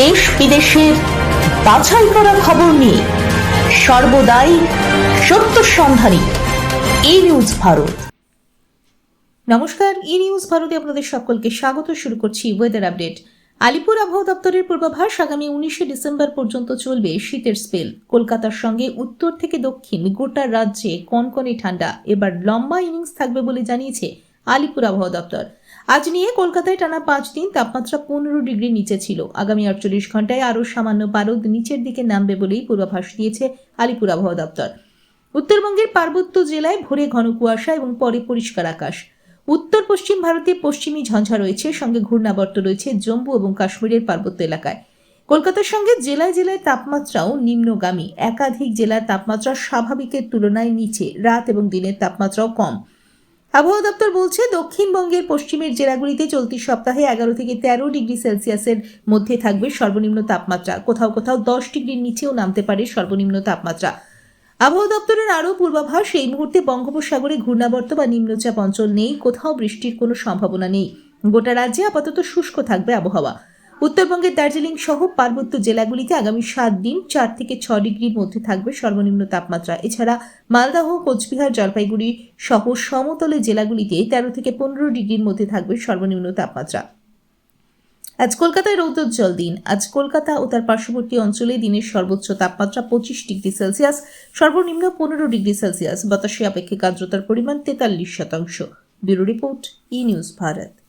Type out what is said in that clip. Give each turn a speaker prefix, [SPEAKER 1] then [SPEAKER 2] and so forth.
[SPEAKER 1] দেশ বিদেশের বাছাই করা খবর নিয়ে সর্বদাই সত্য সন্ধানী ই নিউজ ভারত। নমস্কার ই নিউজ ভারতে আপনাদের সকলকে স্বাগত। শুরু করছি ওয়েদার আপডেট আলিপুর আবহাওয়া দপ্তরের পূর্বাভাস, আগামী উনিশে ডিসেম্বর পর্যন্ত চলবে শীতের স্পেল কলকাতার সঙ্গে উত্তর থেকে দক্ষিণ গোটা রাজ্যে কনকনে ঠান্ডা। এবার লম্বা ইনিংস থাকবে বলে জানিয়েছে আলিপুর আবহাওয়া দপ্তর। আজ নিয়ে কলকাতায় টানা পাঁচ দিন তাপমাত্রা পনেরো ডিগ্রি নিচে ছিল। আগামী আটচল্লিশ ঘন্টায় আরও সামান্য পারদ নিচের দিকে নামবে বলেই পূর্বাভাস দিয়েছে আলিপুর আবহাওয়া দপ্তর। উত্তরবঙ্গের পার্বত্য জেলায় ভোরে ঘন কুয়াশা এবং পরে পরিষ্কার আকাশ। উত্তর, পশ্চিম ভারতে পশ্চিমী ঝঞ্ঝা রয়েছে, সঙ্গে ঘূর্ণাবর্ত রয়েছে জম্মু এবং কাশ্মীরের পার্বত্য এলাকায়। কলকাতার সঙ্গে জেলায় জেলায় তাপমাত্রাও নিম্নগামী। একাধিক জেলার তাপমাত্রা স্বাভাবিকের তুলনায় নিচে। রাত এবং দিনের তাপমাত্রাও কম। আবহাওয়া দপ্তর বলছে, দক্ষিণবঙ্গের পশ্চিমের জেলাগুলিতে চলতি সপ্তাহে এগারো থেকে তেরো ডিগ্রি সেলসিয়াসের মধ্যে থাকবে সর্বনিম্ন তাপমাত্রা। কোথাও কোথাও দশ ডিগ্রির নিচেও নামতে পারে সর্বনিম্ন তাপমাত্রা। আবহাওয়া দপ্তরের আরও পূর্বাভাস, এই মুহূর্তে বঙ্গোপসাগরে ঘূর্ণাবর্ত বা নিম্নচাপ অঞ্চল নেই, কোথাও বৃষ্টির কোনো সম্ভাবনা নেই। গোটা রাজ্যে আপাতত শুষ্ক থাকবে আবহাওয়া। উত্তরবঙ্গের দার্জিলিং সহ পার্বত্য জেলাগুলিতে আগামী সাত দিন চার থেকে ছ ডিগ্রির মধ্যে থাকবে সর্বনিম্ন তাপমাত্রা। এছাড়া মালদাহ, কোচবিহার, জলপাইগুড়ি সহ সমতলে জেলাগুলিতে তেরো থেকে পনেরো ডিগ্রির মধ্যে থাকবে সর্বনিম্ন তাপমাত্রা। আজ কলকাতায় রৌদ্রোজ্জ্বল দিন। আজ কলকাতা ও তার পার্শ্ববর্তী অঞ্চলে দিনের সর্বোচ্চ তাপমাত্রা পঁচিশ ডিগ্রি সেলসিয়াস, সর্বনিম্ন পনেরো ডিগ্রি সেলসিয়াস। বাতাসে আপেক্ষিক আর্দ্রতার পরিমাণ তেতাল্লিশ শতাংশ। Bureau report, E news Bharat.